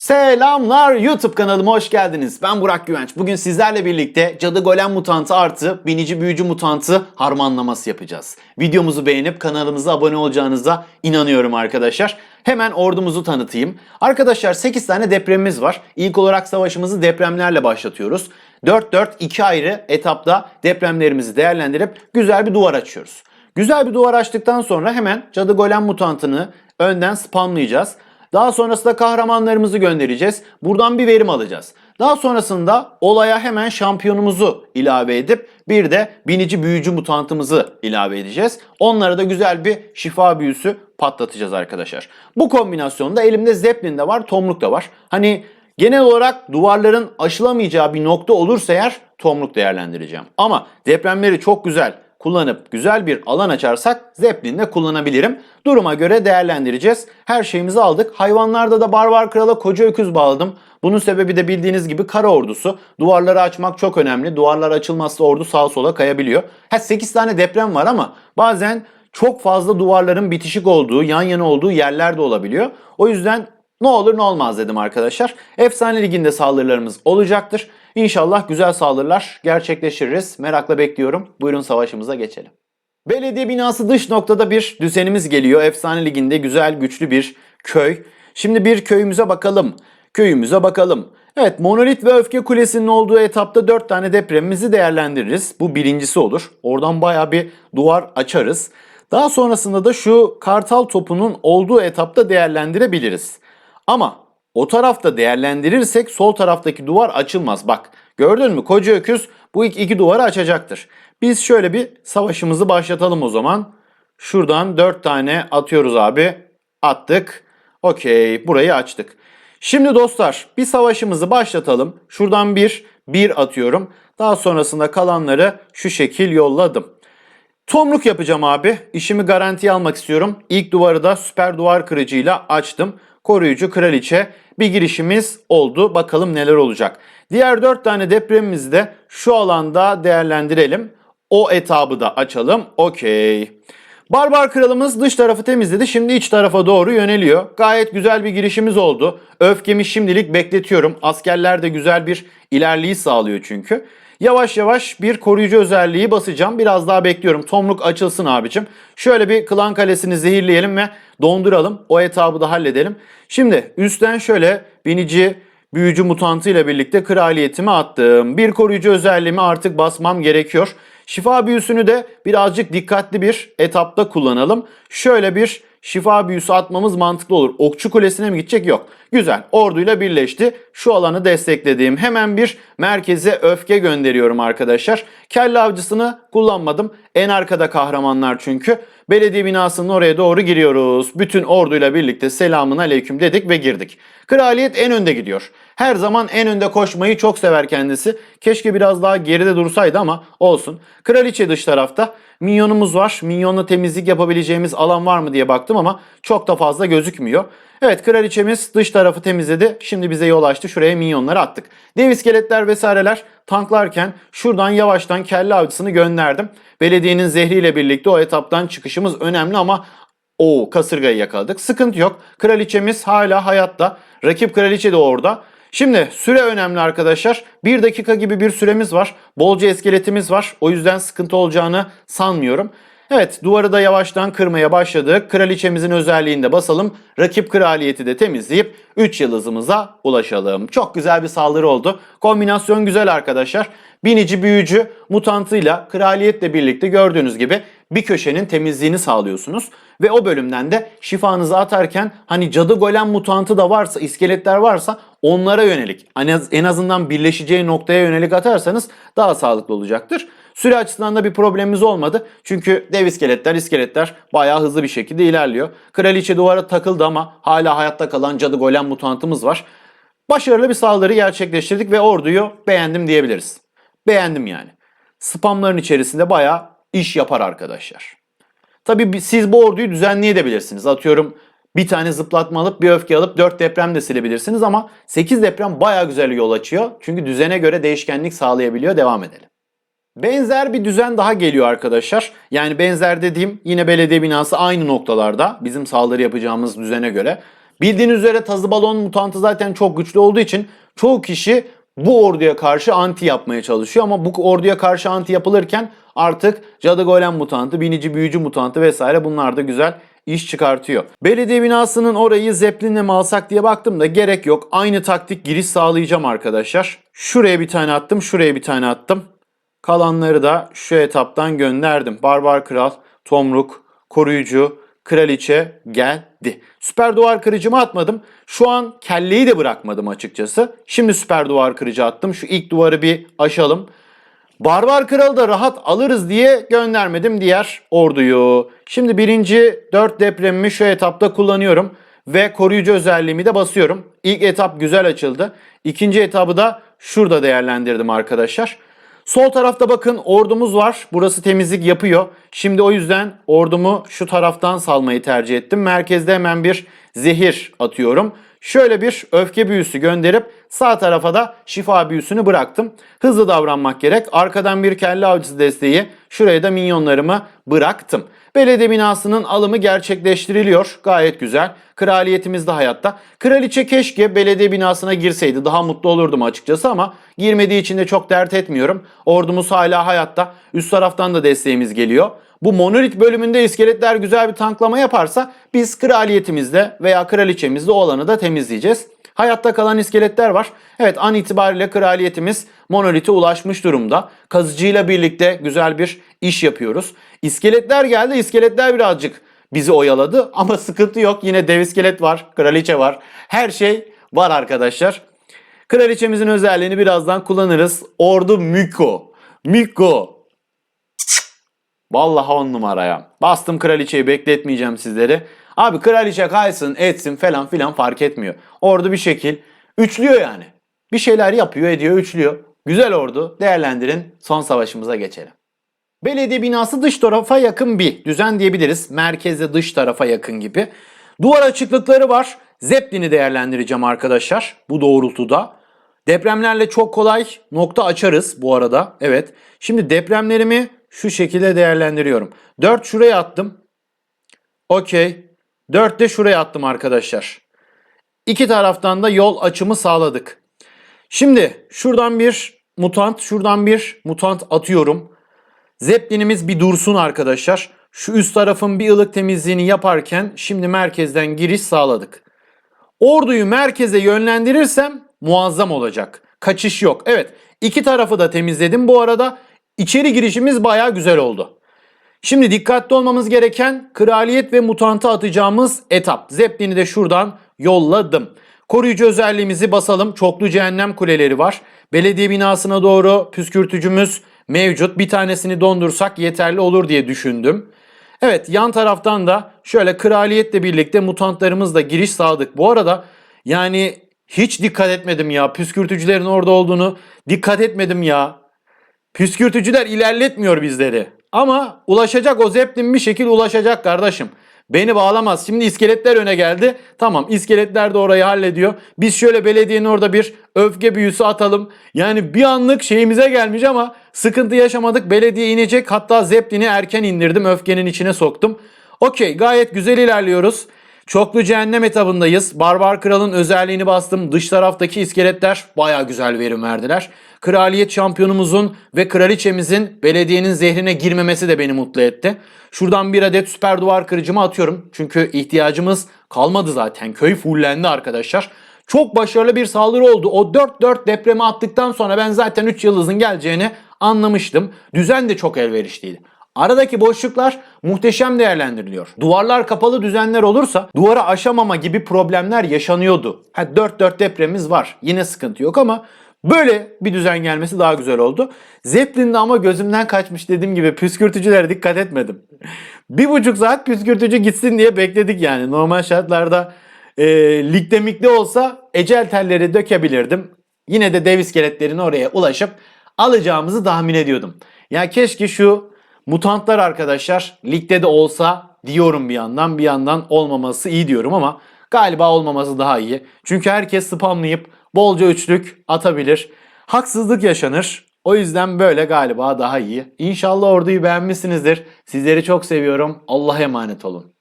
Selamlar YouTube kanalıma hoş geldiniz. Ben Burak Güvenç. Bugün sizlerle birlikte Cadı Golem Mutantı artı Binici Büyücü Mutantı harmanlaması yapacağız. Videomuzu beğenip kanalımıza abone olacağınıza inanıyorum arkadaşlar. Hemen ordumuzu tanıtayım. Arkadaşlar 8 tane depremimiz var. İlk olarak savaşımızı depremlerle başlatıyoruz. 4-4-2 ayrı etapta depremlerimizi değerlendirip güzel bir duvar açıyoruz. Güzel bir duvar açtıktan sonra hemen Cadı Golem Mutantını önden spamlayacağız. Daha sonrasında kahramanlarımızı göndereceğiz. Buradan bir verim alacağız. Daha sonrasında olaya hemen şampiyonumuzu ilave edip bir de binici büyücü mutantımızı ilave edeceğiz. Onlara da güzel bir şifa büyüsü patlatacağız arkadaşlar. Bu kombinasyonda elimde Zeppelin de var, Tomruk da var. Hani genel olarak duvarların aşılamayacağı bir nokta olursa eğer Tomruk değerlendireceğim. Ama depremleri çok güzel kullanıp güzel bir alan açarsak Zeppelin de kullanabilirim. Duruma göre değerlendireceğiz. Her şeyimizi aldık. Hayvanlarda da Barbar Kral'a koca öküz bağladım. Bunun sebebi de bildiğiniz gibi kara ordusu. Duvarları açmak çok önemli. Duvarlar açılmazsa ordu sağa sola kayabiliyor. Ha 8 tane deprem var ama bazen çok fazla duvarların bitişik olduğu, yan yana olduğu yerler de olabiliyor. O yüzden ne olur ne olmaz dedim arkadaşlar. Efsane Ligi'nde saldırılarımız olacaktır. İnşallah güzel saldırılar gerçekleştiririz. Merakla bekliyorum. Buyurun savaşımıza geçelim. Belediye binası dış noktada bir düzenimiz geliyor. Efsane Ligi'nde güzel, güçlü bir köy. Şimdi bir köyümüze bakalım. Köyümüze bakalım. Evet, Monolit ve Öfke Kulesi'nin olduğu etapta 4 tane depremimizi değerlendiririz. Bu birincisi olur. Oradan baya bir duvar açarız. Daha sonrasında da şu kartal topunun olduğu etapta değerlendirebiliriz. Ama o tarafta değerlendirirsek sol taraftaki duvar açılmaz. Bak gördün mü koca öküz bu ilk iki duvarı açacaktır. Biz şöyle bir savaşımızı başlatalım o zaman. Şuradan 4 tane atıyoruz abi. Attık. Okey burayı açtık. Şimdi dostlar bir savaşımızı başlatalım. Şuradan bir, bir atıyorum. Daha sonrasında kalanları şu şekil yolladım. Tomruk yapacağım abi. İşimi garantiye almak istiyorum. İlk duvarı da süper duvar kırıcıyla açtım. Koruyucu kraliçe bir girişimiz oldu. Bakalım neler olacak. Diğer 4 tane depremimizi de şu alanda değerlendirelim. O etabı da açalım. Okey. Barbar kralımız dış tarafı temizledi. Şimdi iç tarafa doğru yöneliyor. Gayet güzel bir girişimiz oldu. Öfkemi şimdilik bekletiyorum. Askerler de güzel bir ilerleyiş sağlıyor çünkü. Yavaş yavaş bir koruyucu özelliği basacağım. Biraz daha bekliyorum. Tomruk açılsın abicim. Şöyle bir klan kalesini zehirleyelim ve donduralım. O etabı da halledelim. Şimdi üstten şöyle binici büyücü mutantı ile birlikte kraliyetimi attım. Bir koruyucu özelliğimi artık basmam gerekiyor. Şifa büyüsünü de birazcık dikkatli bir etapta kullanalım. Şöyle bir şifa büyüsü atmamız mantıklı olur. Okçu kulesine mi gidecek? Yok. Güzel. Orduyla birleşti. Şu alanı desteklediğim hemen bir merkeze öfke gönderiyorum arkadaşlar. Kelle avcısını kullanmadım. En arkada kahramanlar çünkü. Belediye binasının oraya doğru giriyoruz. Bütün orduyla birlikte selamun aleyküm dedik ve girdik. Kraliyet en önde gidiyor. Her zaman en önde koşmayı çok sever kendisi. Keşke biraz daha geride dursaydı ama olsun. Kraliçe dış tarafta. Minyonumuz var. Minyonla temizlik yapabileceğimiz alan var mı diye baktım ama çok da fazla gözükmüyor. Evet kraliçemiz dış tarafı temizledi. Şimdi bize yol açtı. Şuraya minyonları attık. Dev iskeletler vesaireler tanklarken şuradan yavaştan kelle avcısını gönderdim. Belediyenin zehriyle birlikte o etaptan çıkışımız önemli ama o kasırgayı yakaladık. Sıkıntı yok. Kraliçemiz hala hayatta. Rakip kraliçe de orada. Şimdi süre önemli arkadaşlar. Bir dakika gibi bir süremiz var. Bolca iskeletimiz var. O yüzden sıkıntı olacağını sanmıyorum. Evet duvarı da yavaştan kırmaya başladık. Kraliçemizin özelliğini de basalım. Rakip kraliyeti de temizleyip 3 yıldızımıza ulaşalım. Çok güzel bir saldırı oldu. Kombinasyon güzel arkadaşlar. Binici büyücü mutantıyla kraliyetle birlikte gördüğünüz gibi bir köşenin temizliğini sağlıyorsunuz. Ve o bölümden de şifanızı atarken hani cadı golem mutantı da varsa, iskeletler varsa onlara yönelik en azından birleşeceği noktaya yönelik atarsanız daha sağlıklı olacaktır. Süre açısından da bir problemimiz olmadı. Çünkü dev iskeletler, iskeletler bayağı hızlı bir şekilde ilerliyor. Kraliçe duvara takıldı ama hala hayatta kalan cadı golem mutantımız var. Başarılı bir saldırı gerçekleştirdik ve orduyu beğendim diyebiliriz. Beğendim yani. Spamların içerisinde bayağı iş yapar arkadaşlar. Tabii siz bu orduyu düzenleyebilirsiniz. Atıyorum bir tane zıplatma alıp bir öfke alıp 4 deprem de silebilirsiniz ama 8 deprem bayağı güzel yol açıyor. Çünkü düzene göre değişkenlik sağlayabiliyor. Devam edelim. Benzer bir düzen daha geliyor arkadaşlar. Yani benzer dediğim yine belediye binası aynı noktalarda bizim saldırı yapacağımız düzene göre. Bildiğiniz üzere tazı balon mutantı zaten çok güçlü olduğu için çoğu kişi bu orduya karşı anti yapmaya çalışıyor ama bu orduya karşı anti yapılırken artık cadı golem mutantı, binici büyücü mutantı vesaire bunlar da güzel iş çıkartıyor. Belediye binasının orayı zeplinle mi alsak diye baktım da gerek yok. Aynı taktik giriş sağlayacağım arkadaşlar. Şuraya bir tane attım, şuraya bir tane attım. Kalanları da şu etaptan gönderdim. Barbar Kral, Tomruk, Koruyucu, Kraliçe geldi. Süper duvar kırıcımı atmadım. Şu an kelleyi de bırakmadım açıkçası. Şimdi süper duvar kırıcı attım. Şu ilk duvarı bir aşalım. Barbar Kralı da rahat alırız diye göndermedim diğer orduyu. Şimdi birinci dört depremimi şu etapta kullanıyorum. Ve koruyucu özelliğimi de basıyorum. İlk etap güzel açıldı. İkinci etabı da şurada değerlendirdim arkadaşlar. Sol tarafta bakın ordumuz var. Burası temizlik yapıyor. Şimdi o yüzden ordumu şu taraftan salmayı tercih ettim. Merkezde hemen bir zehir atıyorum. Şöyle bir öfke büyüsü gönderip sağ tarafa da şifa büyüsünü bıraktım. Hızlı davranmak gerek. Arkadan bir kelle avcısı desteği. Şuraya da minyonlarımı bıraktım. Belediye binasının alımı gerçekleştiriliyor. Gayet güzel. Kraliyetimiz de hayatta. Kraliçe keşke belediye binasına girseydi. Daha mutlu olurdum açıkçası ama girmediği için de çok dert etmiyorum. Ordumuz hala hayatta. Üst taraftan da desteğimiz geliyor. Bu monolit bölümünde iskeletler güzel bir tanklama yaparsa biz kraliyetimizde veya kraliçemizde o alanı da temizleyeceğiz. Hayatta kalan iskeletler var. Evet an itibariyle kraliyetimiz monolite ulaşmış durumda. Kazıcıyla birlikte güzel bir iş yapıyoruz. İskeletler geldi. İskeletler birazcık bizi oyaladı ama sıkıntı yok. Yine dev iskelet var, kraliçe var. Her şey var arkadaşlar. Kraliçemizin özelliğini birazdan kullanırız. Ordu Miko. Miko. Vallahi on numaraya. Bastım kraliçeyi bekletmeyeceğim sizleri. Abi kraliçe kaysın etsin falan filan fark etmiyor. Ordu bir şekil üçlüyor yani. Bir şeyler yapıyor ediyor üçlüyor. Güzel ordu değerlendirin son savaşımıza geçelim. Belediye binası dış tarafa yakın bir düzen diyebiliriz. Merkeze dış tarafa yakın gibi. Duvar açıklıkları var. Zeppelin'i değerlendireceğim arkadaşlar bu doğrultuda. Depremlerle çok kolay nokta açarız bu arada. Evet. Şimdi depremlerimi şu şekilde değerlendiriyorum. 4 şuraya attım. Okey. 4 de şuraya attım arkadaşlar. İki taraftan da yol açımı sağladık. Şimdi şuradan bir mutant, şuradan bir mutant atıyorum. Zeppelinimiz bir dursun arkadaşlar. Şu üst tarafın bir ılık temizliğini yaparken şimdi merkezden giriş sağladık. Orduyu merkeze yönlendirirsem muazzam olacak. Kaçış yok. Evet iki tarafı da temizledim bu arada. İçeri girişimiz baya güzel oldu. Şimdi dikkatli olmamız gereken kraliyet ve mutantı atacağımız etap. Zeppelin'i de şuradan yolladım. Koruyucu özelliğimizi basalım. Çoklu cehennem kuleleri var. Belediye binasına doğru püskürtücümüz mevcut. Bir tanesini dondursak yeterli olur diye düşündüm. Evet yan taraftan da şöyle kraliyetle birlikte mutantlarımız da giriş sağladık. Bu arada yani hiç dikkat etmedim ya. Püskürtücülerin orada olduğunu dikkat etmedim ya. Püskürtücüler ilerletmiyor bizleri. Ama ulaşacak o zeplin bir şekil ulaşacak kardeşim. Beni bağlamaz. Şimdi iskeletler öne geldi. Tamam iskeletler de orayı hallediyor. Biz şöyle belediyenin orada bir öfke büyüsü atalım. Yani bir anlık şeyimize gelmiş ama sıkıntı yaşamadık. Belediye inecek. Hatta zeplini erken indirdim. Öfkenin içine soktum. Okey gayet güzel ilerliyoruz. Çoklu cehennem etabındayız. Barbar Kral'ın özelliğini bastım. Dış taraftaki iskeletler baya güzel verim verdiler. Kraliyet şampiyonumuzun ve kraliçemizin belediyenin zehrine girmemesi de beni mutlu etti. Şuradan bir adet süper duvar kırıcımı atıyorum. Çünkü ihtiyacımız kalmadı zaten. Köy fullendi arkadaşlar. Çok başarılı bir saldırı oldu. O 4-4 depremi attıktan sonra ben zaten 3 yıldızın geleceğini anlamıştım. Düzen de çok elverişliydi. Aradaki boşluklar muhteşem değerlendiriliyor. Duvarlar kapalı düzenler olursa duvara aşamama gibi problemler yaşanıyordu. Ha 4-4 depremimiz var. Yine sıkıntı yok ama böyle bir düzen gelmesi daha güzel oldu. Zeppelin'de ama gözümden kaçmış dediğim gibi püskürtücülere dikkat etmedim. bir buçuk saat püskürtücü gitsin diye bekledik yani. Normal şartlarda e, ligde mikde olsa ecel telleri dökebilirdim. Yine de dev iskeletlerin oraya ulaşıp alacağımızı tahmin ediyordum. Ya keşke şu Mutantlar arkadaşlar ligde de olsa diyorum bir yandan bir yandan olmaması iyi diyorum ama galiba olmaması daha iyi. Çünkü herkes spamlayıp bolca üçlük atabilir. Haksızlık yaşanır. O yüzden böyle galiba daha iyi. İnşallah orduyu beğenmişsinizdir. Sizleri çok seviyorum. Allah'a emanet olun.